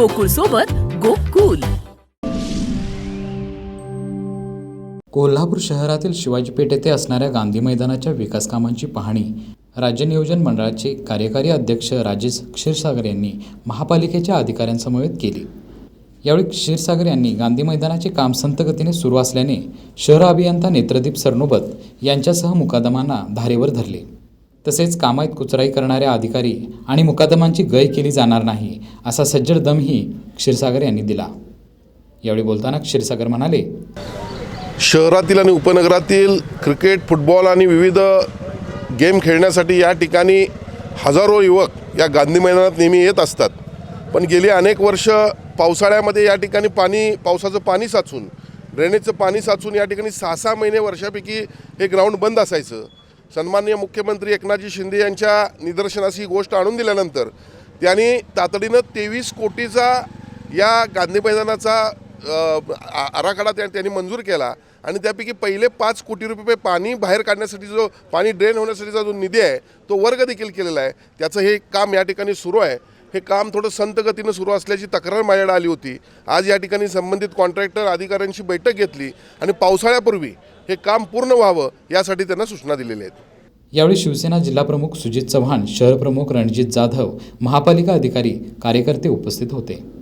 गोकुळ सोबत गोकुल. कोल्हापूर शहरातील शिवाजी पेठ येथे असणाऱ्या गांधी मैदानाच्या विकास कामांची पाहणी राज्य नियोजन मंडळाचे कार्यकारी अध्यक्ष राजेश क्षीरसागर यांनी महापालिकेच्या अधिकाऱ्यांसमवेत केली. यावेळी क्षीरसागर यांनी गांधी मैदानाचे काम संतगतीने सुरू असल्याने शहर अभियंता नेत्रदीप सरनोबत यांच्यासह मुकादमांना धारेवर धरले. तसेच कामात कुचराई करणाऱ्या अधिकारी आणि मुकादमांची गय केली जाणार नाही असा सज्जड दमही क्षीरसागर यांनी दिला. यावेळी बोलताना क्षीरसागर म्हणाले शहरातील आणि उपनगरातील क्रिकेट फुटबॉल आणि विविध गेम खेळण्यासाठी या ठिकाणी हजारो युवक या गांधी मैदानात नेहमी येत असतात. पण गेली अनेक वर्ष पावसाळ्यामध्ये या ठिकाणी पाणी पावसाचं पाणी साचून ड्रेनेजचं पाणी साचून या ठिकाणी सहा सहा महिने वर्षापैकी हे ग्राउंड बंद असायचं. सन्माननीय मुख्यमंत्री एकनाथजी शिंदे यांच्या निदर्शनास ही गोष्ट आणून दिल्यानंतर त्यांनी तातडीनं तेवीस कोटीचा या गांधी मैदानाचा आराखडा त्या त्यांनी मंजूर केला आणि त्यापैकी पहिले पाच कोटी रुपये पाणी बाहेर काढण्यासाठी जो पाणी ड्रेन होण्यासाठीचा जो निधी आहे तो वर्ग देखील केलेला आहे. त्याचं हे काम या ठिकाणी सुरू आहे. हे काम थोडं संतगतीनं सुरू असल्याची तक्रार माझ्याकडे आली होती. आज या ठिकाणी संबंधित कॉन्ट्रॅक्टर अधिकाऱ्यांची बैठक घेतली आणि पावसाळ्यापूर्वी हे काम पूर्ण व्हावं यासाठी त्यांना सूचना दिलेल्या आहेत. यावेळी शिवसेना जिल्हाप्रमुख सुजित चव्हाण शहरप्रमुख रणजित जाधव महापालिका अधिकारी कार्यकर्ते उपस्थित होते.